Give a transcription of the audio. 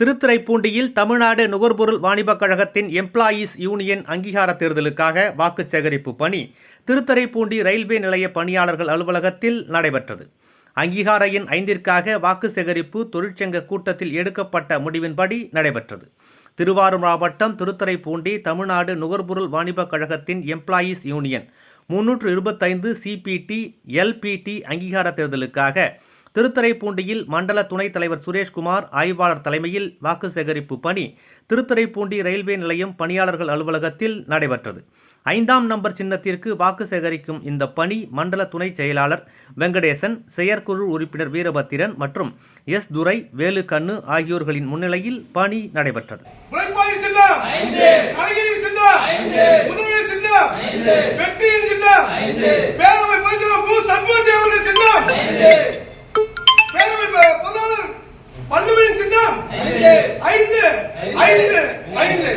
திருத்துறைப்பூண்டியில் தமிழ்நாடு நுகர்பொருள் வாணிபக் கழகத்தின் employees union அங்கீகார தேர்தலுக்காக வாக்கு சேகரிப்பு பணி. திருத்துறைப்பூண்டி ரயில்வே நிலைய பணியாளர்கள் அலுவலகத்தில் நடைபெற்றது. அங்கீகார எண் ஐந்திற்காக வாக்கு சேகரிப்பு தொழிற்சங்க கூட்டத்தில் எடுக்கப்பட்ட முடிவின்படி நடைபெற்றது. திருவாரூர் மாவட்டம் திருத்துறைப்பூண்டி தமிழ்நாடு நுகர்பொருள் வாணிபக் கழகத்தின் எம்ப்ளாயீஸ் யூனியன் முன்னூற்று இருபத்தைந்து சிபிடி எல்பிடி அங்கீகார தேர்தலுக்காக திருத்துறைப்பூண்டியில் மண்டல துணைத் தலைவர் சுரேஷ்குமார் ஆய்வாளர் தலைமையில் வாக்கு சேகரிப்பு பணி. திருத்துறைப்பூண்டி ரயில்வே நிலையம் பணியாளர்கள் அலுவலகத்தில் நடைபெற்றது. ஐந்தாம் நம்பர் சின்னத்திற்கு வாக்கு சேகரிக்கும் இந்த பணி மண்டல துணை செயலாளர் வெங்கடேசன் செயற்குழு உறுப்பினர் வீரபத்திரன் மற்றும் எஸ் துரை வேலுக்கண்ணு ஆகியோர்களின் முன்னிலையில் பணி நடைபெற்றது. உழைப்பாளி ஐந்து ஐந்து ஐந்து ஐந்து.